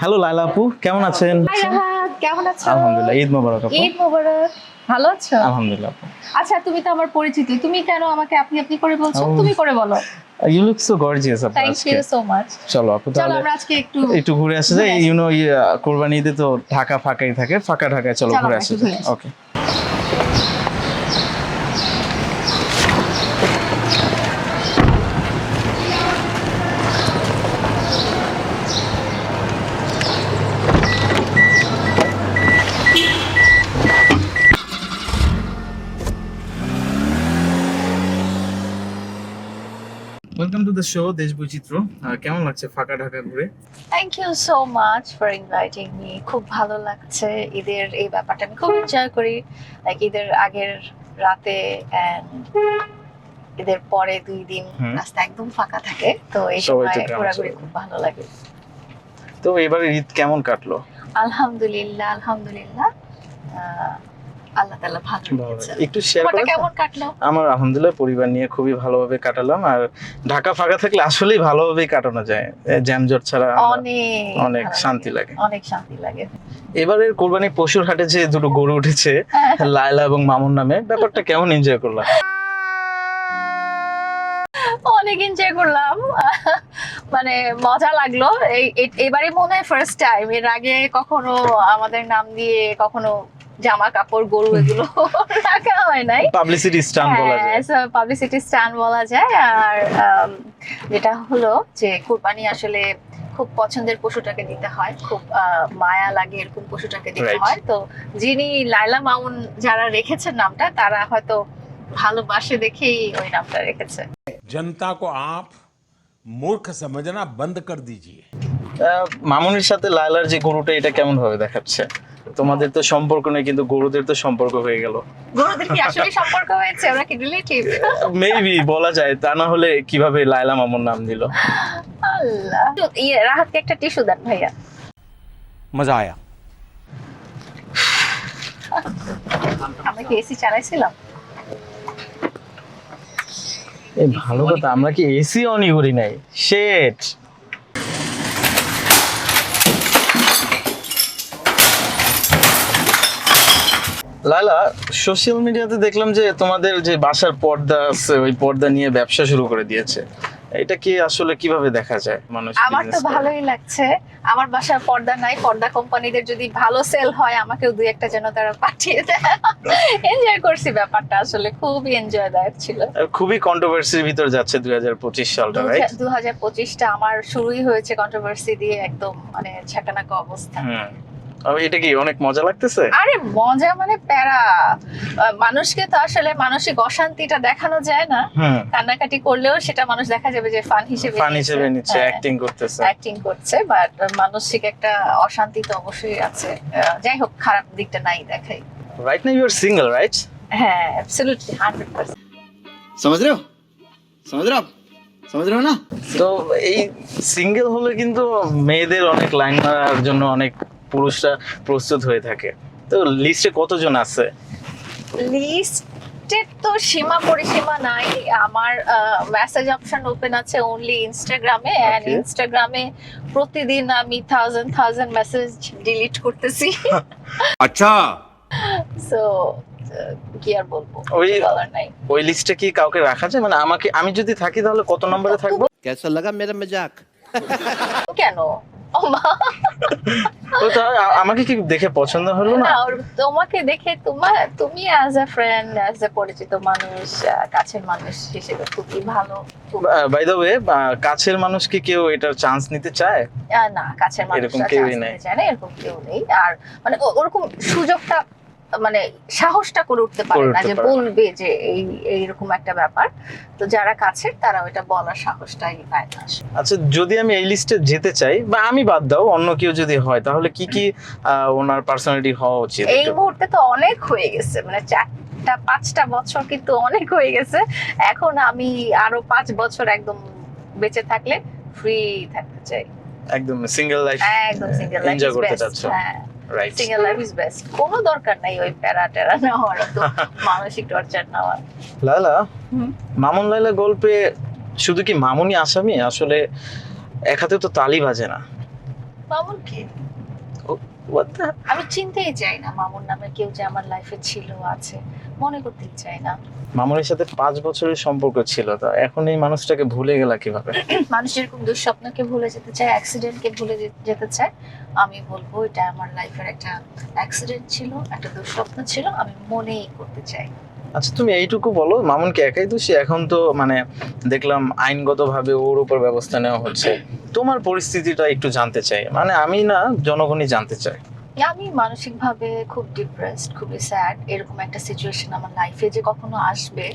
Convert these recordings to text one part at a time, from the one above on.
Hello লাইলা আপু কেমন আছেন? কেমন আলহামদুলিল্লাহ ঈদ মোবারক আপু। ঈদ মোবারক। ভালো আছো? আলহামদুলিল্লাহ আপু। আচ্ছা তুমি তো আমার পরিচিত তুমি কেন আমাকে আপনি আপনি করে বলছো? তুমি করে বলো। ইউ লুক সো গর্জিয়াস আপু থ্যাংক ইউ সো মাচ চলো আপু চলো তাহলে আমরা আজকে একটু একটু ঘুরে আসা যায়। ইউ নো কোরবানি ঈদে তো ঢাকা ফাঁকাই থাকে ফাঁকা ঢাকায় চলো ঘুরে আসা যায় ঘুরে আসি। Okay welcome to the show দেশ বৈচিত্র্য। কেমন লাগছে ফাঁকা ঢাকা ঘুরে? Thank you so much for inviting me খুব ভালো লাগছে ঈদের এই ব্যাপারটা। আমি খুব এনজয় করি লাইক ঈদের আগের রাতে অ্যান্ড ঈদের পরে দুই দিন রাস্তা একদম ফাঁকা থাকে তো এই সময় ঘোরাঘুরি খুব ভালো লাগে। তো এবারে ঈদ কেমন কাটলো? আলহামদুলিল্লাহ আলহামদুলিল্লাহ। আহ, আল্লাহ তাআলা ভালো রেখেছেন। একটু শেয়ার তোমারটা করো। কেমন কাটলো? আমার আলহামদুলিল্লাহ পরিবার নিয়ে খুবই ভালোভাবে কাটালাম আর ঢাকা ফাঁকা থাকলে আসলেই ভালোভাবেই কাটানো যায়। জ্যামজট ছাড়া অনেক অনেক শান্তি লাগে। অনেক শান্তি লাগে। এবারের কোরবানি পশুর হাটে যে দুটো গরু উঠেছে লায়লা এবং মামুন নামে ব্যাপারটা কেমন এনজয় করলাম? অনেক এনজয় করলাম। মানে মজা লাগল। এই এবারে মনে হয় ফার্স্ট টাইম এর আগে কখনো আমাদের নাম দিয়ে কখনো জামা কাপড় গরু এগুলো রাখা হয় নাই। পাবলিসিটি স্টান্ট বলা হ্যাঁ, যায়। পাবলিসিটি স্টান্ট বলা যায়। আর যেটা হলো যে কুরবানি আসলে খুব পছন্দের পশুটাকে দিতে হয়। খুব মায়া লাগে এরকম পশুটাকে দিতে হয়। তো যিনি লাইলা মাউন যারা রেখেছেন নামটা তারা হয়তো ভালোবাসে দেখেই ওই নামটা রেখেছে। জনতা কো আপ মূর্খ সমজনা বন্ধ কর দিজিয়ে মামুনের সাথে লাইলার যে গরুটা এটা কেমন ভাবে দেখাচ্ছে? তোমাদের তো সম্পর্ক নেই কিন্তু গরুদের তো সম্পর্ক হয়ে গেল। গরুদের কি আসলে সম্পর্ক হয়েছে? ওরা কি রিলেটিভ মেবি বলা যায়। তা না হলে কীভাবে লায়লা মামুন নাম দিল? আল্লাহ। ইয়ে রাহাতকে একটা টিস্যু দেন ভাইয়া। মজা আয়া। আমরা কি এসি চালাইছিলাম? এই ভালো কথা আমরা কি এসি অনই করি নাই? শেট লালা সোশ্যাল মিডিয়াতে দেখলাম যে তোমাদের যে বাসার পর্দা আছে ওই পর্দা নিয়ে ব্যবসা শুরু করে দিয়েছে। এটা কি আসলে কীভাবে দেখা যায় মানুষ আমার তো ভালোই লাগছে। আমার বাসার পর্দা নাই পর্দা কোম্পানিদের যদি ভালো সেল হয় আমাকেও দুই একটা যেন তারা পাঠিয়ে দেয়। এনজয় করছি ব্যাপারটা আসলে খুবই এনজয়দায়ক ছিল। খুবই কন্ট্রোভার্সির ভিতর যাচ্ছে দুই হাজার পঁচিশ সালটা রাইট দু হাজার পঁচিশটা আমার শুরুই হয়েছে কন্ট্রোভার্সি দিয়ে একদম মানে ছাটানাকা অবস্থা। এটা কি অনেক মজা লাগতেছে? আরে মজা মানে প্যারা। মানুষকে তো আসলে মানসিক অশান্তিটা দেখানো যায় না। হ্যাঁ। কান্নাকাটি করলেও সেটা মানুষ দেখা যাবে যে ফান হিসেবে ফান হিসেবে নিচ্ছে অ্যাক্টিং করতেছে। অ্যাক্টিং করছে বাট মানসিক একটা অশান্তি তো অবশ্যই আছে। যাই হোক খারাপ দিকটা নাই দেখাই। Right now you are single right হ্যাঁ অ্যাবসলিউটলি 100% সমঝ রে না? তো এই সিঙ্গেল হলে কিন্তু মেয়েদের অনেক লাইন মারার জন্য অনেক পুরুষরা প্রস্তুত হয়ে থাকে। তো লিস্টে কতজন আছে? লিস্টের তো সীমা পরিসীমা নাই। আমার মেসেজ অপশন ওপেন আছে অনলি ইনস্টাগ্রামে এন্ড ইনস্টাগ্রামে প্রতিদিন আমি থাউজেন্ড থাউজেন্ড মেসেজ ডিলিট করতেছি। আচ্ছা। সো কি আর বলব? ওই ওই লিস্টে কি কাউকে রাখা যায়? মানে আমাকে আমি যদি থাকি তাহলে কত নম্বরে থাকব? কেন? তো আমাকে কি দেখে পছন্দ হলো না? তোমাকে দেখে তোমার তুমি as a friend as a পরিচিত মানুষ কাছের মানুষ হিসেবে খুবই ভালো। খুব বাই দ্য ওয়ে কাছের মানুষ কি কেউ এটার চান্স নিতে চায়? না কাছের মানুষ এরকম কেউই নেই। চায় না এরকম কেউ নেই। আর মানে ওরকম সুযোগটা মানে সাহসটা করে উঠতে পারে না যে বলবে যে এই এইরকম একটা ব্যাপার। তো যারা কাছের তারা ওইটা বলার সাহসটাই পায় না। আচ্ছা যদি আমি এই লিস্টে যেতে চাই বা আমি বাদ দাও অন্য কেউ যদি হয় তাহলে কি কি ওনার পার্সোনালিটি হওয়া উচিত এই মুহূর্তে তো অনেক হয়ে গেছে। মানে চারটা পাঁচটা বছর কিন্তু অনেক হয়ে গেছে। এখন আমি আরও পাঁচ বছর একদম বেঁচে থাকলে ফ্রি থাকতে চাই। একদম সিঙ্গেল লাইফ একদম সিঙ্গেল লাইফ এনজয় করতে চাচ্ছ। হ্যাঁ। সিঙ্গেল লাইফ ইজ বেস্ট কোনো দরকার নাই ওই প্যারা টেরা নেওয়ার তো মানসিক টর্চার নেওয়ার। লালা। মামুন লাইলা গল্পে শুধু কি মামুনি আসামি? আসলে এক হাতে তো তালি বাজে না। মামুন কে? আমি চিনতেই চাই না মামুন নামে কেউ যে আমার লাইফে ছিল আছে। মনে করতেই চাই না। মামুনের সাথে পাঁচ বছরের সম্পর্ক ছিল তো এখন এই মানুষটাকে ভুলে গেলা কীভাবে? মানুষ যেরকম দুঃস্বপ্নকে ভুলে যেতে চায় অ্যাক্সিডেন্টকে ভুলে যেতে চায় আমি বলব এটা আমার লাইফের একটা অ্যাক্সিডেন্ট ছিল একটা দুঃস্বপ্ন ছিল আমি মনেই করতে চাই আচ্ছা তুমি এইটুকু বলো, মামুনকে একাই দোষী? এখন তো মানে দেখলাম আইনগতভাবে ওর উপর ব্যবস্থা নেওয়া হচ্ছে। তোমার পরিস্থিতিটা একটু জানতে চাই। মানে আমি না, জনগণই জানতে চাই। আমি মানসিকভাবে খুব ডিপ্রেসড খুবই স্যাড এরকম একটা সিচুয়েশন আমার লাইফে যে কখনো আসবে।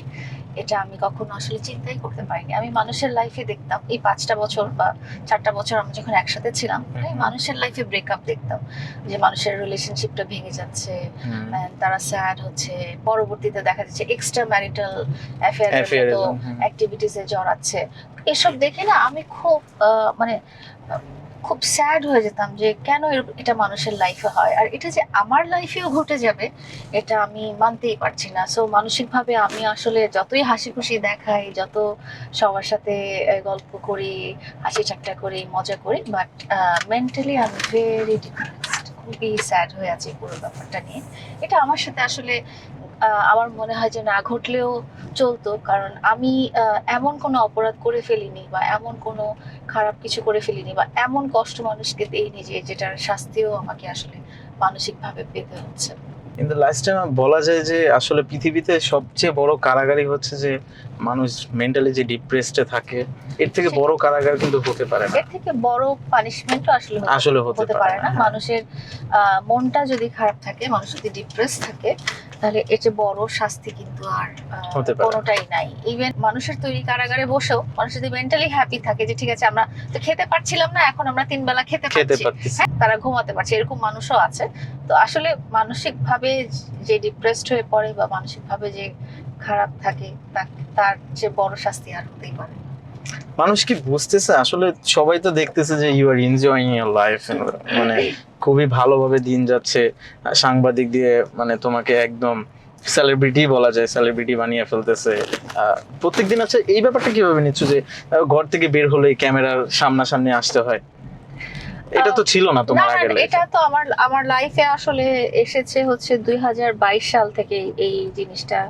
এটা আমি কখনো আসলে চিন্তাই করতে পারিনি। আমি মানুষের লাইফে দেখতাম এই পাঁচটা বছর বা চারটা বছর আমরা যখন একসাথে ছিলাম আমি মানুষের লাইফে ব্রেকআপ দেখতাম। যে মানুষের রিলেশনশিপটা ভেঙে যাচ্ছে তারা স্যাড হচ্ছে পরবর্তীতে দেখা যাচ্ছে এক্সট্রা ম্যারিটাল অ্যাফেয়ার অ্যাক্টিভিটিসে জড়াচ্ছে। এসব দেখে না আমি খুব আহ, মানে খুব স্যাড হয়ে যেতাম যে কেন এটা মানুষের লাইফে হয়। আর এটা যে আমার লাইফেও ঘটে যাবে, এটা আমি মানতেই পারছি না। সো মানসিকভাবে আমি আসলে যতই হাসি খুশি দেখাই, যত সবার সাথে গল্প করি, হাসি ঠাট্টা করি, মজা করি বাট মেন্টালি আমি ভেরি ডিপ্রেসড খুবই স্যাড হয়ে আছি পুরো ব্যাপারটা নিয়ে। এটা আমার সাথে আসলে আমার মনে হয় যে না, ঘটলেও চলতো, কারণ আমি এমন কোনো অপরাধ করে ফেলিনি বা এমন কোনো খারাপ কিছু করে ফেলিনি বা এমন কষ্ট মানুষকে দেইনি যে যেটার শাস্তিও আমাকে আসলে মানসিকভাবে পেতে হচ্ছে। কিন্তু লাস্ট টাইম বলা যায় যে আসলে পৃথিবীতে সবচেয়ে বড় কারাগারি হচ্ছে যে মানুষ মেন্টালি যে ডিপ্রেসডে থাকে এর থেকে বড় কারাগার কিন্তু হতে পারে না। এর থেকে বড় পানিশমেন্টও আসলে হতে- আসলে হতে পারে না। মানুষের মনটা যদি খারাপ থাকে মানুষ যদি ডিপ্রেস থাকে তাহলে এর চেয়ে বড় শাস্তি কিন্তু আর হতে পারে না। কোনোটাই নাই। ইভেন মানুষের তৈরি কারাগারে বসেও মানুষ যদি মেন্টালি হ্যাপি থাকে যে ঠিক আছে আমরা তো খেতে পারছিলাম না এখন আমরা তিন বেলা খেতে খেতে পারছি। হ্যাঁ, তারা ঘুমাতে পারছে এরকম মানুষও আছে। তো আসলে মানসিকভাবে যে ডিপ্রেসড হয়ে পড়ে বা মানসিকভাবে যে খারাপ থাকে তার যে বড় শাস্তি আর হতেই পারে। মানুষ কি বুঝতেছে? আসলে সবাই তো দেখতেছে যে you are enjoying your life মানে খুবই ভালোভাবে দিন যাচ্ছে। সাংবাদিক দিয়ে মানে তোমাকে একদম সেলিব্রিটি বলা যায় সেলিব্রিটি বানিয়ে ফেলতেছে। প্রত্যেকদিন আচ্ছা এই ব্যাপারটা কীভাবে নিচ্ছ যে ঘর থেকে বের হলেই ক্যামেরার সামনাসামনি আসতে হয়? এটা তো ছিল না তোমার আগের life এটা তো আমার আমার লাইফে আসলে এসেছে হচ্ছে দুই হাজার বাইশ সাল থেকে এই জিনিসটা।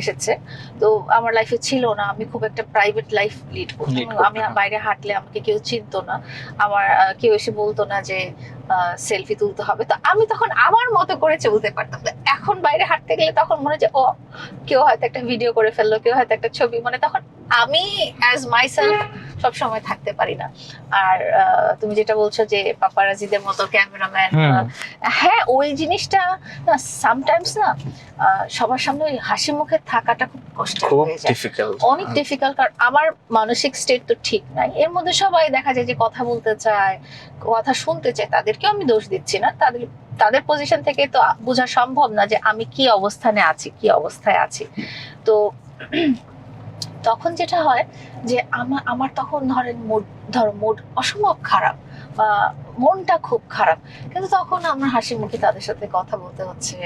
এসেছে। তো আমার লাইফে ছিল না আমি খুব একটা প্রাইভেট লাইফ লিড করতাম। আমি হ্যাঁ। বাইরে হাঁটলে আমাকে কেউ চিনতো না। আমার কেউ এসে বলতো না যে সেলফি তুলতে হবে। তো আমি তখন আমার মতো করে চলতে পারতাম এখন বাইরে হাঁটতে গেলে তখন মনে হচ্ছে ও কেউ হয়তো একটা ভিডিও করে ফেলল কেউ হয়তো একটা ছবি। মানে তখন আমি অ্যাজ মাইসেলফ সব সময় থাকতে পারি না। আর তুমি যেটা বলছো যে পাপারাজিদের মতো ক্যামেরাম্যান। হ্যাঁ। ওই জিনিসটা না সামটাইমস না আহ, সবার সামনে ওই হাসি মুখে থাকাটা খুব কষ্ট হয়ে যায়। অনেক ডিফিকাল্ট কারণ আমার মানসিক স্টেট তো ঠিক নাই। এর মধ্যে সবাই দেখা যায় যে কথা বলতে চায় কথা শুনতে চায় তাদেরকেও আমি দোষ দিচ্ছি না। তাদের তাদের পজিশন থেকে তো বোঝা সম্ভব না যে আমি কি অবস্থানে আছি কি অবস্থায় আছি। তো তখন যেটা হয় যে আমার আমার তখন ধরেন মুড ধরো মুড অসম্ভব খারাপ। বা মনটা খুব খারাপ। কিন্তু তখন আমার হাসি মুখে তাদের সাথে কথা বলতে হচ্ছে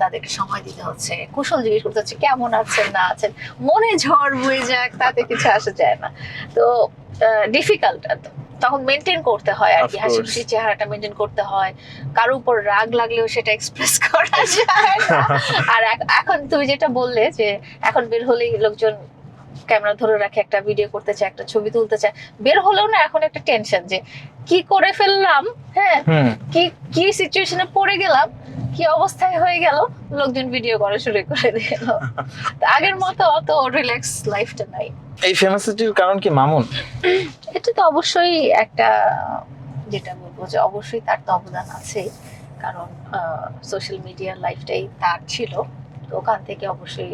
তাদেরকে সময় দিতে হচ্ছে কুশল জিজ্ঞেস করতে হচ্ছে কেমন আছেন না আছেন? মনে ঝড় বয়ে যাক তাতে কিছু আসা যায় না। তো ডিফিকাল্ট তখন মেনটেন করতে হয় আর কি হাসি খুশি চেহারাটা মেনটেন করতে হয়। কারও উপর রাগ লাগলেও সেটা এক্সপ্রেস করা যায় না। আর এখন তুমি যেটা বললে যে এখন বের হলেই লোকজন ক্যামেরা ধরে রাখে একটা ভিডিও করতে চায় একটা ছবি তুলতে চায়। বের হলেও না এখন একটা টেনশন যে কি করে ফেললাম হ্যাঁ? কি কি সিচুয়েশনে পড়ে গেলাম কি অবস্থায় হয়ে গেল লোকজন ভিডিও করা শুরু করে দিল। আগের মতো অত রিল্যাক্স লাইফটা নাই। এই ফেমাসিটির কারণ কি মামুন? এটা তো অবশ্যই একটা যেটা বলব যে অবশ্যই তার তো অবদান আছে কারণ সোশ্যাল মিডিয়ার লাইফটাই তার ছিল। তো ওখান থেকে অবশ্যই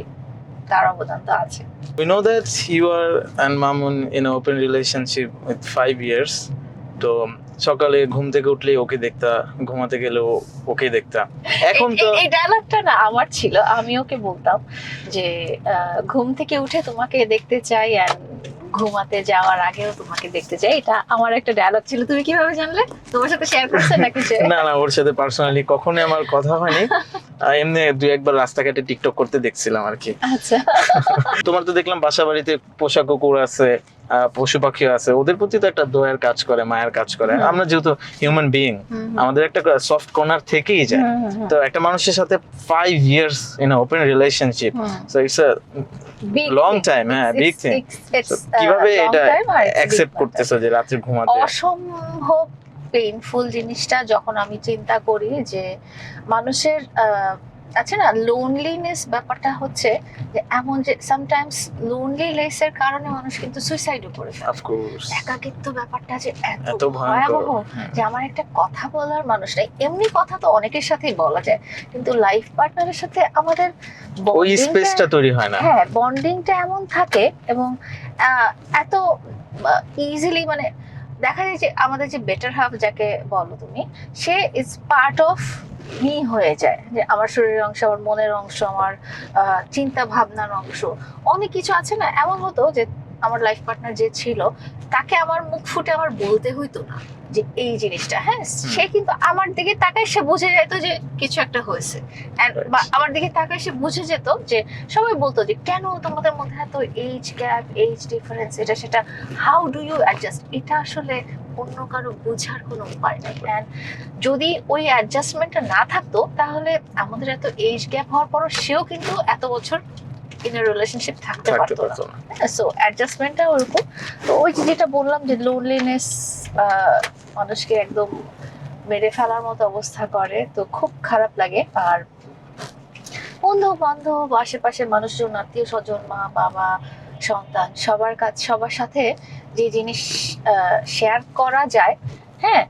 তার অবদান তো আছে We know that you are and Mamun in an open relationship with five years. তো সকালে ঘুম থেকে উঠলেই ওকে দেখতা ঘুমাতে গেলেও ওকে দেখতা এখন তো এই- ডায়লগটা না আমার ছিল আমি ওকে বলতাম যে ঘুম থেকে উঠে তোমাকে দেখতে চাই আর ঘুমাতে যাওয়ার আগেও তোমাকে দেখতে চাই। এটা আমার একটা ডায়লগ ছিল। তুমি কীভাবে জানলে? তোমার সাথে শেয়ার করছে নাকি যে না না ওর সাথে পার্সোনালি কখনোই আমার কথা হয়নি। এমনি দুই একবার রাস্তাঘাটে টিকটক করতে দেখছিলাম আর কি। আচ্ছা। তোমার তো দেখলাম বাসা বাড়িতে পোশাক কুকুর আছে। পশু পাখি আছে। ওদের প্রতি তো একটা দয়ার কাজ করে মায়ের কাজ করে। আমরা যেহেতু হিউম্যান বিইং আমাদের একটা সফট কর্নার থেকেই যায়। তো একটা মানুষের সাথে five years in open relationship so it's a long time হ্যাঁ বিগ থিং uh, কীভাবে এটা অ্যাকসেপ্ট করতেছো যে রাত্রে ঘুমাতে? অসম্ভব পেইনফুল জিনিসটা যখন আমি চিন্তা করি যে মানুষের আছে না লোনলিনেস ব্যাপারটা হচ্ছে যে এমন যে সামটাইমস লোনলিনেসের কারণে মানুষ কিন্তু সুইসাইডও করে ফেলে। অফকোর্স একাকিত্ব ব্যাপারটা যে এত ভয়াবহ যে আমার একটা কথা বলার মানুষ নাই। এমনি কথা তো অনেকের সাথেই বলা যায়। কিন্তু লাইফ পার্টনারের সাথে আমাদের ওই স্পেসটা তৈরি হয় না। হ্যাঁ বন্ডিংটা এমন থাকে এবং এত ইজিলি মানে দেখা যায় যে আমাদের যে বেটার হাফ যাকে বলো তুমি সে ইজ পার্ট অফ মি হয়ে যায় যে আমার শরীরের অংশ আমার মনের অংশ আমার চিন্তা ভাবনার অংশ। অনেক কিছু আছে না এমন হতো যে আমার লাইফ পার্টনার যে ছিল তাকে আমার মুখ ফুটে আমার বলতে হইতো না যে এই জিনিসটা হ্যাঁ? সে কিন্তু আমার দিকে তাকায় সে বুঝে যেত যে কিছু একটা হয়েছে। বা আমার দিকে তাকায় সে বুঝে যেত যে সবাই বলতো যে কেন তোমাদের মধ্যে এত এইজ গ্যাপ এইজ ডিফারেন্স এটা সেটা হাউ ডু ইউ অ্যাডজাস্ট এটা আসলে অন্য কারও বোঝার কোনো উপায় নেই। অ্যান্ড যদি ওই অ্যাডজাস্টমেন্টটা না থাকতো তাহলে আমাদের এত এইজ গ্যাপ হওয়ার পরও সেও কিন্তু এত বছর ইন রিলেশনশিপ থাকতে পারতো না। সো অ্যাডজাস্টমেন্টটা ওরকম। তো ওই যেটা বললাম যে লোনলিনেস মানুষকে একদম মেরে ফেলার মতো অবস্থা করে তো খুব খারাপ লাগে। আর বন্ধু বান্ধব আশেপাশে মানুষজন আত্মীয় স্বজন মা বাবা সন্তান সবার কাছ সবার সাথে যে জিনিস শেয়ার করা যায় হ্যাঁ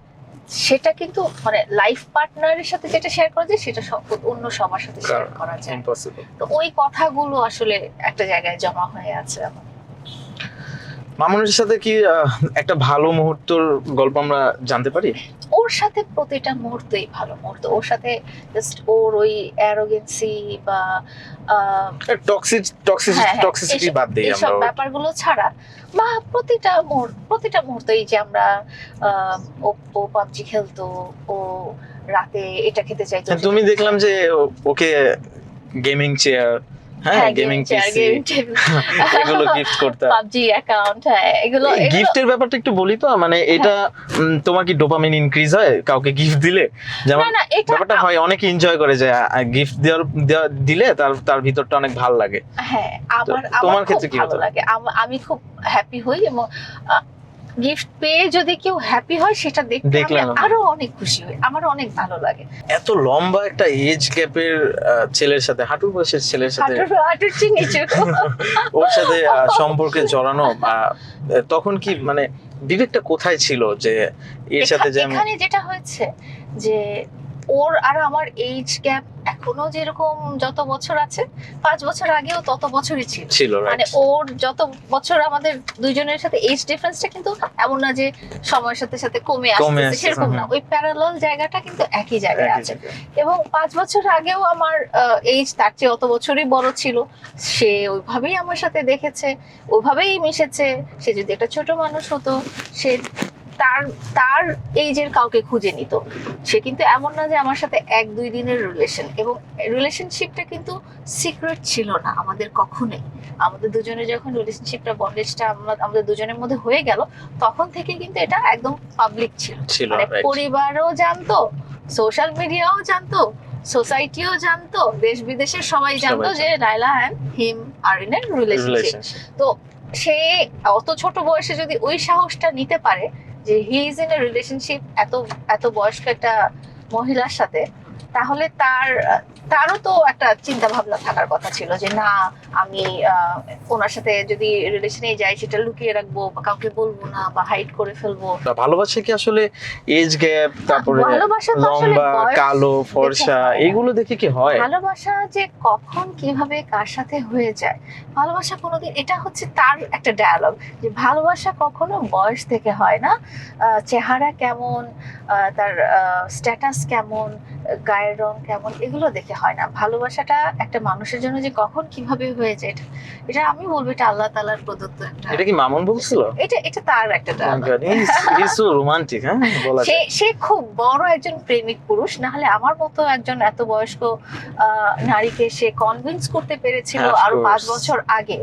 সেটা কিন্তু মানে লাইফ পার্টনারের সাথে যেটা শেয়ার করা যায় সেটা অন্য সবার সাথে শেয়ার করা যায়। তো ওই কথাগুলো আসলে একটা জায়গায় জমা হয়ে আছে আমার। মামুনের সাথে কি একটা ভালো মুহূর্তর গল্প আমরা জানতে পারি? ওর সাথে প্রতিটা মুহূর্তেই ভালো মুহূর্ত। ওর সাথে জাস্ট ওর ওই অ্যারোগেন্সি বা টক্সিক টক্সিক টক্সিসিটি বাদ দিই আমরা। ব্যাপারগুলো ছাড়া বা প্রতিটা মুহূর্ত প্রতিটা মুহূর্তেই যে আমরা ও পাবজি খেলতো ও রাতে এটা খেতে চাইতো। তুমি দেখলাম যে ওকে গেমিং চেয়ার হ্যাঁ গেমিং পিসি এগুলো গিফট করতে পাবজি অ্যাকাউন্ট হ্যাঁ এগুলো এগুলো- গিফটের ব্যাপারটা একটু বলি তো মানে এটা তোমার কি ডোপামিন ইনক্রিজ হয়? কাউকে গিফট দিলে? যেমন ব্যাপারটা হয় অনেক এনজয় করে যে গিফট দেওয়ার দেওয়া- দিলে তার তার ভিতরটা অনেক ভালো লাগে। হ্যাঁ আমার আমার ক্ষেত্রে কি ভালো লাগে। আমি খুব হ্যাপি হই এবং গিফট পেয়ে যদি কেউ হ্যাপি হয় সেটা দেখতে আমি। আরও অনেক খুশি হয় আমার অনেক ভালো লাগে। এত লম্বা একটা এজ গ্যাপের ছেলের সাথে হাঁটুর বয়সের ছেলের সাথে। হাঁটুর নিচু ওর সাথে সম্পর্কে জড়ানো তখন কি মানে বিবেকটা কোথায় ছিল যে এর সাথে যে এখানে যেটা হয়েছে যে ওর আর আমার এইজ গ্যাপ এখনও যেরকম যত বছর আছে পাঁচ বছর আগেও তত বছরই ছিল। ছিল মানে ওর যত বছর আমাদের দুইজনের সাথে এইজ ডিফারেন্সটা কিন্তু এমন না যে সময়ের সাথে সাথে কমে আসছে, সেরকম না। ওই প্যারালাল জায়গাটা কিন্তু একই জায়গায় আছে। এবং পাঁচ বছর আগেও আমার এইজ তার চেয়ে অত বছরই বড় ছিল। সে ওইভাবেই আমার সাথে দেখেছে ওইভাবেই মিশেছে। সে যদি একটা ছোট মানুষ হতো সে তার তার এইজের কাউকে খুঁজে নিত। সে কিন্তু এমন না যে আমার সাথে এক দুই দিনের রিলেশন এবং রিলেশনশিপটা কিন্তু সিক্রেট ছিল না আমাদের কখনোই। আমাদের দুজনের যখন রিলেশনশিপটা বন্ডেজটা আমাদের দুজনের মধ্যে হয়ে গেল তখন থেকে কিন্তু এটা একদম পাবলিক ছিল। মানে পরিবারও জানতো সোশ্যাল মিডিয়াও জানতো সোসাইটিও জানতো দেশ বিদেশের সবাই জানতো যে Laila and him are in relationship তো সে অত ছোট বয়সে যদি ওই সাহসটা নিতে পারে যে he is in a relationship এত এত বয়স্ক একটা মহিলার সাথে তাহলে তার তারও তো একটা চিন্তা ভাবনা থাকার কথা ছিল যে না আমি ওনার সাথে যদি রিলেশনে যাই সেটা লুকিয়ে রাখব বা কাউকে বলব না বা হাইড করে ফেলব। ভালোবাসা কি আসলে এজ গ্যাপ তারপরে ভালোবাসা তো আসলে লম্বা কালো ফর্সা এগুলো দেখে কি হয়? ভালোবাসা যে কখন কীভাবে কার সাথে হয়ে যায় ভালোবাসা কোনোদিন এটা হচ্ছে তার একটা ডায়ালগ যে ভালোবাসা কখনো বয়স থেকে হয় না। চেহারা কেমন আহ, তার স্ট্যাটাস কেমন আহ, গায়ের রং কেমন এগুলো দেখে হয় না। ভালোবাসাটা একটা মানুষের জন্য যে কখন কীভাবে হয়ে যায় এটা এটা আমি বলব এটা আল্লাহ তালার প্রদত্ত একটা এটা কি মামুন বলছিল? এটা এটা তার একটা রোমান্টিক হ্যাঁ? সে সে খুব বড় একজন প্রেমিক পুরুষ না হলে আমার মতো একজন এত বয়স্ক নারীকে সে কনভিন্স করতে পেরেছিল আরও পাঁচ বছর আগে।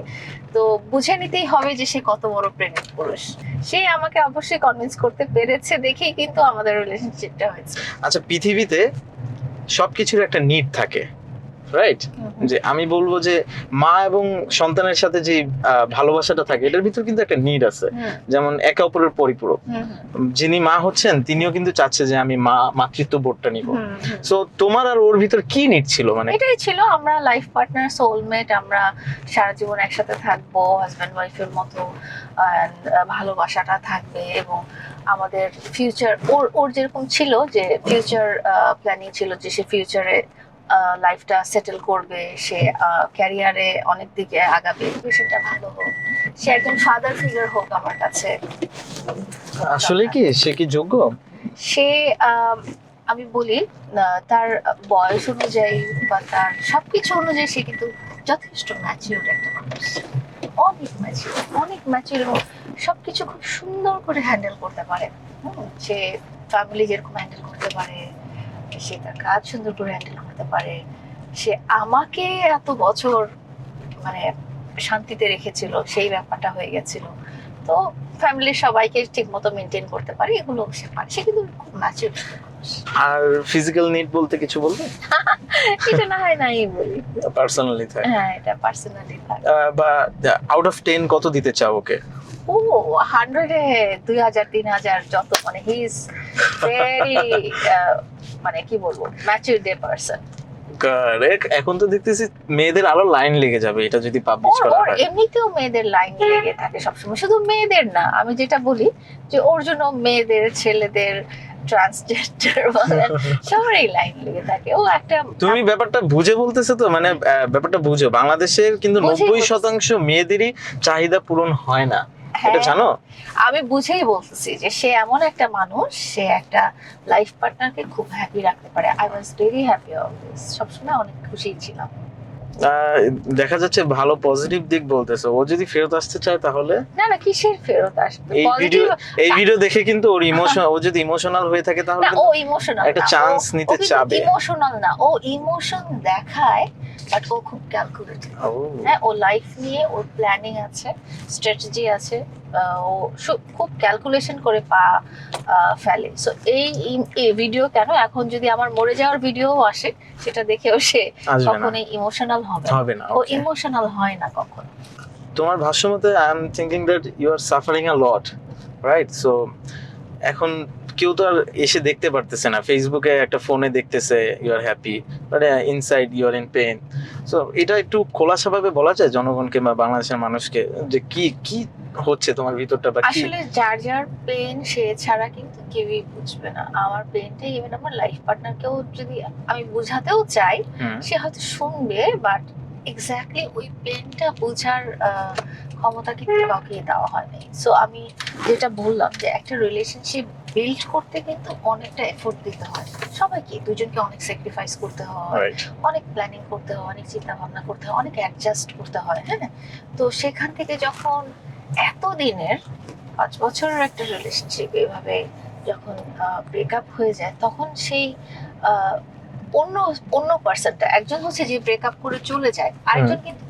তো বুঝে নিতেই হবে যে সে কত বড় প্রেমিক পুরুষ। সে আমাকে অবশ্যই কনভিন্স করতে পেরেছে দেখেই কিন্তু আমাদের রিলেশনশিপটা হয়েছে। আচ্ছা পৃথিবীতে সবকিছুর একটা নিড থাকে। রাইট যে আমি বলব যে মা এবং সন্তানের সাথে যে ভালোবাসাটা থাকে এটার ভিতর কিন্তু একটা নিড আছে। যেমন একে অপরের পরিপূরক। যিনি মা হচ্ছেন তিনিও কিন্তু চাচ্ছে যে আমি মা মাতৃত্ব বোর্ডটা নিব। সো তোমার আর ওর ভিতর কি নিড ছিল? মানে এটাই ছিল আমরা লাইফ পার্টনার সোলমেট আমরা সারা জীবন একসাথে থাকব হাজব্যান্ড ওয়াইফের মতো ভালোবাসাটা থাকবে এবং আমাদের ফিউচার ওর ওর যেরকম ছিল যে ফিউচার প্ল্যানিং ছিল যে সে ফিউচারে লাইফটা সেটেল করবে সে ক্যারিয়ারে অনেক দিকে আগাবে সেটা ভালো হোক। সে একজন ফাদার ফিগার হোক আমার কাছে। আসলে কি সে কি যোগ্য? সে আমি বলি তার বয়স অনুযায়ী বা তার সবকিছু অনুযায়ী সে কিন্তু যথেষ্ট ম্যাচিউর একটা মানুষ। অনেক ম্যাচিউর অনেক ম্যাচিউর এবং সবকিছু খুব সুন্দর করে হ্যান্ডেল করতে পারে। সে ফ্যামিলি যেরকম হ্যান্ডেল করতে পারে সে তার কাজ সুন্দর করে হ্যান্ডেল করতে পারে। সে আমাকে এত বছর মানে শান্তিতে রেখেছিল সেই ব্যাপারটা হয়ে গেছিল। তো ফ্যামিলির সবাইকে ঠিক মতো মেনটেন করতে পারে এগুলো সে পারে। সে কিন্তু খুব ম্যাচিউর আর ফিজিক্যাল নিড বলতে কিছু বলবে? এটা না হয় নাই বলি। পার্সোনালি থাকে। হ্যাঁ এটা পার্সোনালি থাকে। বা আউট অফ টেন কত দিতে চাও ওকে? ও হান্ড্রেডে দুই হাজার তিন হাজার যত মানে হি ইজ ভেরি মানে কি বলব ম্যাচিউর ডে পার্সন Correct. এখন তো দেখতেছি মেয়েদের আরও লাইন লেগে যাবে এটা যদি পাবলিশ করা হয়। এমনিতেও মেয়েদের লাইন লেগে থাকে সবসময়। শুধু মেয়েদের না আমি যেটা বলি যে ওর জন্য মেয়েদের ছেলেদের ট্রান্সজেন্ডার বলেন সবারই লাইন লেগে থাকে। ও একটা তুমি ব্যাপারটা বুঝে বলতেছো তো মানে ব্যাপারটা বুঝো। বাংলাদেশের কিন্তু নব্বই। শতাংশ মেয়েদেরই চাহিদা পূরণ হয় না। এটা হ্যাঁ, জানো? আমি বুঝেই বলতেছি যে সে এমন একটা মানুষ সে একটা লাইফ পার্টনারকে খুব হ্যাপি রাখতে পারে। I was very happy always সবসময় অনেক খুশি ছিলাম। দেখা যাচ্ছে ভালো পজিটিভ দিক বলতেছে। ও যদি ফেরত আসতে চায় তাহলে না না কিসের ফেরত আসবে? এই ভিডিও এই ভিডিও দেখে কিন্তু ওর ইমোশন ও যদি ইমোশনাল হয়ে থাকে তাহলে ও ইমোশনাল একটা চান্স নিতে চাবে। ইমোশনাল না। ও ইমোশন দেখায় বাট ও খুব ক্যালকুলেটিভ ও, হ্যাঁ ও লাইফ নিয়ে ওর প্ল্যানিং আছে স্ট্র্যাটেজি আছে। ও খুব ক্যালকুলেশন করে পা ফেলে। সো এই ভিডিও কেন? এখন যদি আমার মরে যাওয়ার ভিডিও আসে সেটা দেখেও সে কখনোই ইমোশনাল হবে না। ও ইমোশনাল হয় না কখনো। তোমার ভাষ্য মতে I am thinking that you are suffering a lot right so এখন কেউ তো আর এসে দেখতে পারতেছে না। ফেসবুকে একটা ফোনে দেখতেছে you are happy but inside you are in pain so এটা একটু খোলাসাভাবে বলা যায় জনগণকে বা বাংলাদেশের মানুষকে যে কি কি হচ্ছে তোমার ভিতরটা বা আসলে যার যার পেন সে ছাড়া কিন্তু কেউই বুঝবে না। আমার পেনটাই ইভেন আমার লাইফ পার্টনারকেও যদি আমি বুঝাতেও চাই সে হয়তো শুনবে বাট এক্স্যাক্টলি ওই পেনটা বোঝার ক্ষমতা কিন্তু কাউকে দেওয়া হয়নি। সো আমি যেটা বললাম যে একটা রিলেশনশিপ বিল্ড করতে কিন্তু অনেকটা এফোর্ট দিতে হয়। সবাইকে দুজনকে অনেক স্যাক্রিফাইস করতে হয়। অনেক প্ল্যানিং করতে হয় অনেক চিন্তা ভাবনা করতে হয় অনেক অ্যাডজাস্ট করতে হয় হ্যাঁ? তো সেখান থেকে যখন এত দিনের পাঁচ বছরের একটা রিলেশনশিপ এভাবে যখন ব্রেকআপ হয়ে যায় তখন সেই অন্য অন্য পার্সনটা একজন হচ্ছে যে ব্রেকআপ করে চলে যায় আরেকজন কিন্তু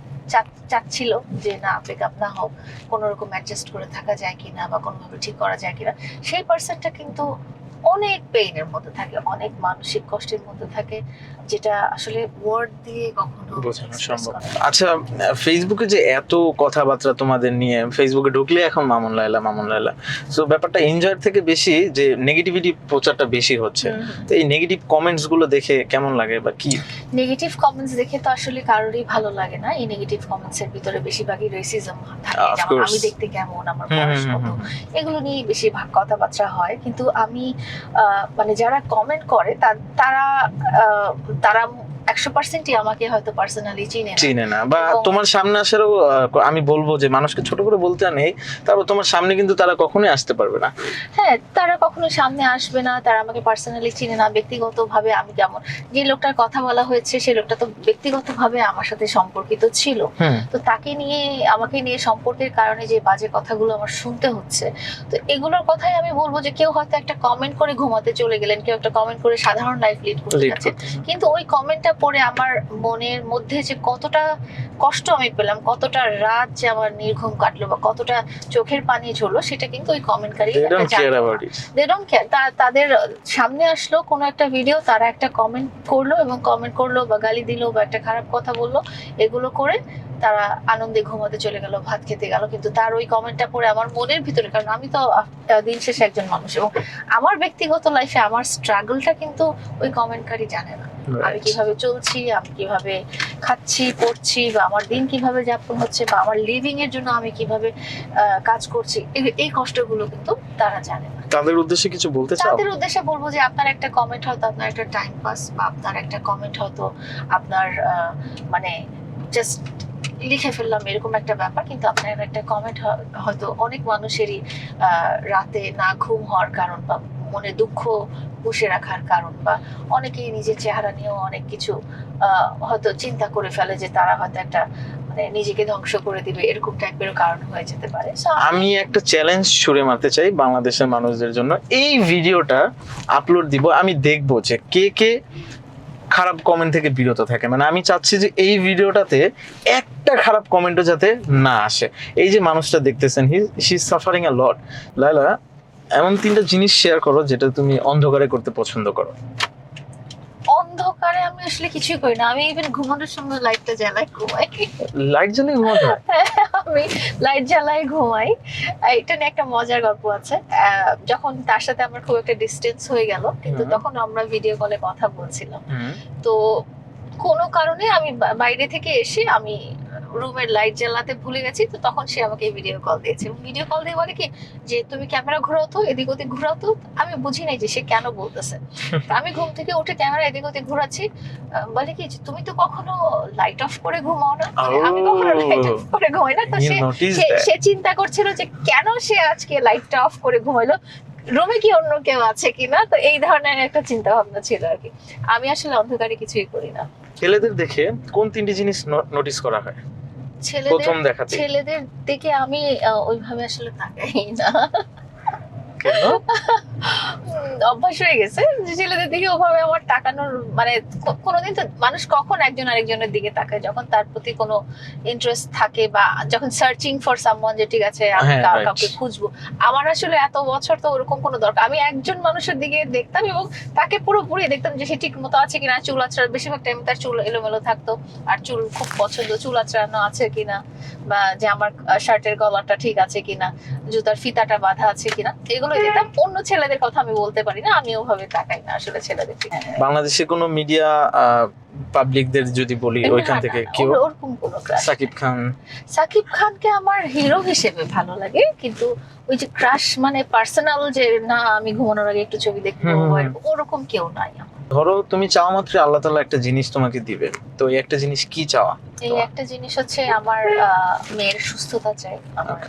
চাচ্ছিল যে না ব্রেকআপ না হোক কোনো রকম অ্যাডজাস্ট করে থাকা যায় কিনা বা কোনোভাবে ঠিক করা যায় কিনা সেই পার্সনটা কিন্তু অনেক পেইনের মধ্যে থাকে অনেক মানসিক কষ্টের মধ্যে থাকে যেটা আসলে ওয়ার্ড দিয়ে কখনো বোঝানো সম্ভব। আচ্ছা ফেসবুকে যে এত কথাবার্তা তোমাদের নিয়ে ফেসবুকে ঢুকলে এখন মামুন লাইলা মামুন লাইলা সো ব্যাপারটা এনজয়ের থেকে বেশি যে নেগেটিভিটি প্রচারটা বেশি হচ্ছে। তো এই নেগেটিভ কমেন্টসগুলো দেখে কেমন লাগে বা কি? নেগেটিভ কমেন্টস দেখে তো আসলে কারোরই ভালো লাগে না। এই নেগেটিভ কমেন্টস এর ভিতরে বেশিরভাগই রেসিজম থাকে। আমি দেখতে কেমন? আমার বয়স কত? এগুলো নিয়ে বেশিরভাগ কথাবার্তা হয়। কিন্তু আমি মানে যারা কমেন্ট করে তারা তারা একশো পার্সেন্টই আমাকে হয়তো পার্সোনালি চিনে চিনে না। বা তোমার সামনে আসারও আমি বলব যে মানুষকে ছোট করে বলতে নেই তারপর তোমার সামনে কিন্তু তারা কখনোই আসতে পারবে না। হ্যাঁ তারা কখনো সামনে আসবে না তারা আমাকে পার্সোনালি চিনে না। ব্যক্তিগতভাবে আমি কেমন যে লোকটার কথা বলা হয়েছে সেই লোকটা তো ব্যক্তিগতভাবে আমার সাথে সম্পর্কিত ছিল। তো তাকে নিয়ে আমাকে নিয়ে সম্পর্কের কারণে যে বাজে কথাগুলো আমার শুনতে হচ্ছে তো এগুলোর কথাই আমি বলব যে কেউ হয়তো একটা কমেন্ট করে ঘুমাতে চলে গেলেন কেউ একটা কমেন্ট করে সাধারণ লাইফ লিড করতে কিন্তু ওই কমেন্টটা কমেন্টটা পড়ে আমার মনের মধ্যে যে কতটা কষ্ট আমি পেলাম কতটা রাত যে আমার নির্ঘুম কাটলো বা কতটা চোখের পানি ঝরলো সেটা কিন্তু ওই কমেন্টকারী দে ডোন্ট দে কেয়ার তাদের সামনে আসলো কোনো একটা ভিডিও তারা একটা কমেন্ট করল এবং কমেন্ট করল বা গালি দিলো বা একটা খারাপ কথা বলল এগুলো করে তারা আনন্দে ঘুমাতে চলে গেল ভাত খেতে গেল। কিন্তু তার ওই কমেন্টটা পড়ে আমার মনের ভিতরে কারণ আমি তো দিন শেষে একজন মানুষ এবং আমার ব্যক্তিগত লাইফে আমার স্ট্রাগলটা কিন্তু ওই কমেন্টকারী জানে না। আমি কীভাবে চলছি আমি কীভাবে খাচ্ছি পড়ছি বা আমার দিন কীভাবে যাপন হচ্ছে বা আমার লিভিং এর জন্য আমি কীভাবে কাজ করছি এই- কষ্টগুলো কিন্তু তারা জানে না। তাদের উদ্দেশ্যে কিছু বলতে চাও? তাদের উদ্দেশ্যে বলব যে আপনার একটা কমেন্ট হয়তো আপনার একটা টাইম পাস বা আপনার একটা কমেন্ট হয়তো আপনার আহ, মানে জাস্ট লিখে ফেললাম এরকম একটা ব্যাপার কিন্তু আপনার একটা কমেন্ট হয়তো অনেক মানুষেরই আহ, রাতে না ঘুম হওয়ার কারণ বা মনে দুঃখ পুষে রাখার কারণ বা অনেকেই নিজের চেহারা নিয়েও অনেক কিছু হয়তো চিন্তা করে ফেলে যে তারা হয়তো একটা মানে নিজেকে ধ্বংস করে দিবে, এরকম টাইপের কারণ হয়ে যেতে পারে। আমি একটা চ্যালেঞ্জ ছুড়ে মারতে চাই বাংলাদেশের মানুষদের জন্য। এই ভিডিওটা আপলোড দিব, আমি দেখব যে কে কে খারাপ কমেন্ট থেকে বিরত থাকে। মানে আমি চাচ্ছি যে এই ভিডিওটাতে একটা খারাপ কমেন্টও যাতে না আসে। এই যে মানুষটা দেখতেছেন he she suffering a lot Laila এমন তিনটা জিনিস শেয়ার করো যেটা তুমি অন্ধকারে করতে পছন্দ করো। অন্ধকারে আমি আসলে কিছুই করি না। আমি ইভেন ঘুমানোর সময় লাইটটা জ্বালাই ঘুমাই। লাইট জ্বালিয়ে ঘুমাতে আমি লাইট জ্বালাই ঘুমাই। এটা নিয়ে একটা মজার গল্প আছে। যখন তার সাথে আমার খুব একটা ডিস্টেন্স হয়ে গেল কিন্তু তখন আমরা ভিডিও কলে কথা বলছিলাম। তো কোনো কারণে আমি বাইরে থেকে এসে আমি রুমের লাইট জ্বালাতে ভুলে গেছি তো তখন সে আমাকে ভিডিও কল দিয়েছে। ভিডিও কল দিয়ে বলে কি যে তুমি ক্যামেরা ঘোরাও তো এদিক ওদিক ঘোরাও তো আমি বুঝি নাই যে সে কেন বলতেছে। আমি ঘুম থেকে উঠে ক্যামেরা এদিক ওদিক ঘোরাচ্ছি বলে কি তুমি তো কখনো লাইট অফ করে ঘুমাও না? আমি কখনো লাইট অফ করে ঘুমাই না তো সে সে- সে চিন্তা করছিল যে কেন সে আজকে লাইটটা অফ করে ঘুমাইলো? রুমে কি অন্য কেউ আছে কিনা? তো এই ধরনের একটা চিন্তা ভাবনা ছিল আর কি। আমি আসলে অন্ধকারে কিছুই করি না। ছেলেদের দেখে কোন তিনটি জিনিস নোটিস করা হয়? ছেলেদের ছেলেদের দিকে আমি ওইভাবে আসলে তাকাই না কেন? অভ্যাস হয়ে গেছে। ছেলেদের দিকে ওভাবে আমার তাকানোর মানে কোনোদিন তো মানুষ কখন একজন আরেকজনের দিকে তাকায়? যখন তার প্রতি কোনো ইন্টারেস্ট থাকে বা যখন সার্চিং ফর সামওয়ান যে ঠিক আছে আমি হ্যাঁ. কাউকে খুঁজবো। আমার আসলে এত বছর তো ওরকম কোনো দরকার আমি একজন মানুষের দিকে দেখতাম এবং তাকে পুরোপুরি দেখতাম যে সে ঠিক মতো আছে কিনা। চুল আচড়া বেশিরভাগ টাইম তার চুল এলোমেলো থাকতো। আর চুল খুব পছন্দ চুল আচড়ানো আছে কিনা? বা যে আমার শার্টের গলাটা ঠিক আছে কিনা? জুতার ফিতাটা বাঁধা আছে কিনা? এগুলো দেখতাম অন্য ছেলেদের কথা আমি বলতে পারি না আমি ওভাবে তাকাই না আসলে ছেলেদের দিকে। বাংলাদেশে কোনো মিডিয়া পাবলিকদের যদি বলি ওইখান থেকে কেউ? ওর- ওরকম কোনো সাকিব খান। সাকিব খানকে আমার হিরো হিসেবে ভালো লাগে কিন্তু ওই যে ক্রাশ মানে পার্সোনাল যে না আমি ঘুমানোর আগে একটু ছবি দেখব ওরকম কেউ নাই আমার। ধরো তুমি চাওয়া মাত্র আল্লাহ তাআলা একটা জিনিস তোমাকে দিবে তো এই একটা জিনিস কি চাওয়া? এই একটা জিনিস হচ্ছে আমার আহ, মেয়ের সুস্থতা চাই আমার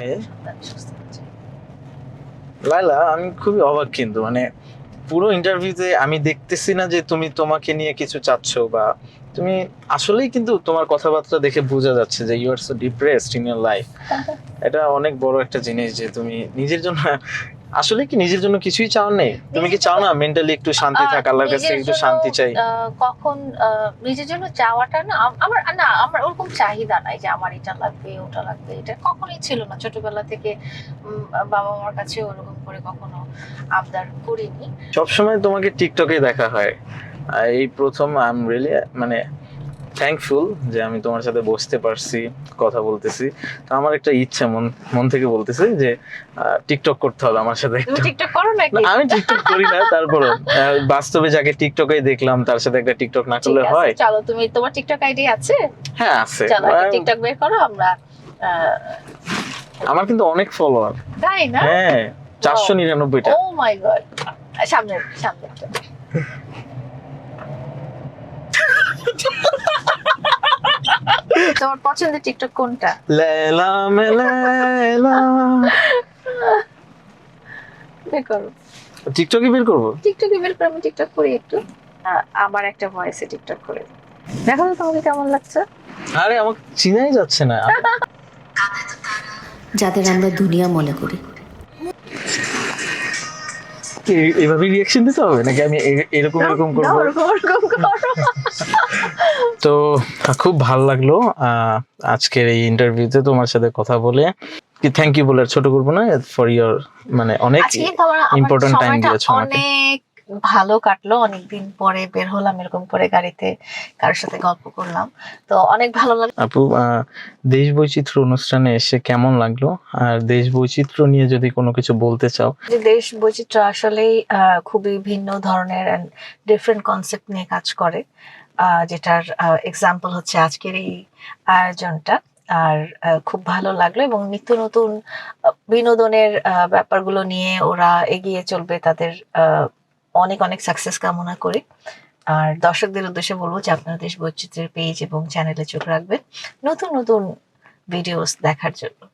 সুস্থতা চাই। লাইলা আমি খুবই অবাক কিন্তু মানে পুরো ইন্টারভিউতে আমি দেখতেছি না যে তুমি তোমাকে নিয়ে কিছু চাচ্ছ বা তুমি আসলেই কিন্তু তোমার কথাবার্তা দেখে বোঝা যাচ্ছে যে you are so depressed in your life এটা অনেক বড় একটা জিনিস যে তুমি নিজের জন্য আসলে কি নিজের জন্য কিছুই চাও নেই? তুমি কি চাও না মেন্টালি একটু শান্তি থাকা আল্লাহর কাছে একটু শান্তি চাই? কখন নিজের জন্য চাওয়াটা না আমার না আমার ওরকম চাহিদা নাই যে আমার এটা লাগবে ওটা লাগবে এটা কখনোই ছিল না। ছোটবেলা থেকে বাবা মার কাছে ওরকম করে কখনো আবদার করিনি। সবসময় তোমাকে টিকটকে দেখা হয়। এই প্রথম আই এম রিয়েলি মানে থ্যাঙ্কফুল যে আমি তোমার সাথে বসতে পারছি কথা বলতেছি। তো আমার একটা ইচ্ছা মন মন থেকে বলতেছে যে টিকটক করতে হবে আমার সাথে টিকটক করো নাকি? আমি টিকটক করি না তারপরও আহ, বাস্তবে যাকে টিকটকে দেখলাম তার সাথে একটা টিকটক না করলে হয়। চলো তুমি তোমার টিকটক আইডি আছে? হ্যাঁ আছে। চলো একটা টিকটক বের করো আমরা আমার কিন্তু অনেক ফলোয়ার তাই না? হ্যাঁ চারশো নিরানব্বইটা। ও মাই গড সামনে সামনে। তোমার পছন্দের টিকটক কোনটা? লেলা মেলা বের করো। টিকটকে বের করব? টিকটকে বের করে আমি টিকটক করি একটু। আহ, আমার একটা ভয়েসে টিকটক করে। দেখো তো তোমাকে কেমন লাগছে? আরে আমাকে চিনাই যাচ্ছে না। যাদের আমরা দুনিয়া মনে করি। এ- এভাবে রিয়াকশন দিতে হবে নাকি আমি এরকম এরকম করব। তো খুব ভালো লাগল আহ, আজকের এই ইন্টারভিউতে তোমার সাথে কথা বলে কি থ্যাংক ইউ বলে ছোট করব না ফর ইওর মানে অনেক ইম্পর্টেন্ট টাইম দিয়েছ আমাকে। অনেক ভালো কাটলো অনেকদিন পরে বের হলাম এরকম করে গাড়িতে কারোর সাথে গল্প করলাম। তো অনেক ভালো লাগল। আপু দেশ বৈচিত্র্য অনুষ্ঠানে এসে কেমন লাগল? আর দেশ বৈচিত্র্য নিয়ে যদি কোনো কিছু বলতে চাও। যে দেশ বৈচিত্র্য আসলেই খুবই ভিন্ন ধরনের ডিফারেন্ট কনসেপ্ট নিয়ে কাজ করে। আহ, যেটার এক্সাম্পল হচ্ছে আজকের এই আয়োজনটা। আর খুব ভালো লাগল এবং নিত্য নতুন বিনোদনের ব্যাপারগুলো নিয়ে ওরা এগিয়ে চলবে তাদের আহ, অনেক অনেক সাকসেস কামনা করি। আর দর্শকদের উদ্দেশ্যে বলব যে আপনারা দেশ বৈচিত্র্যের পেজ এবং চ্যানেলে চোখ রাখবেন। নতুন নতুন ভিডিওস দেখার জন্য।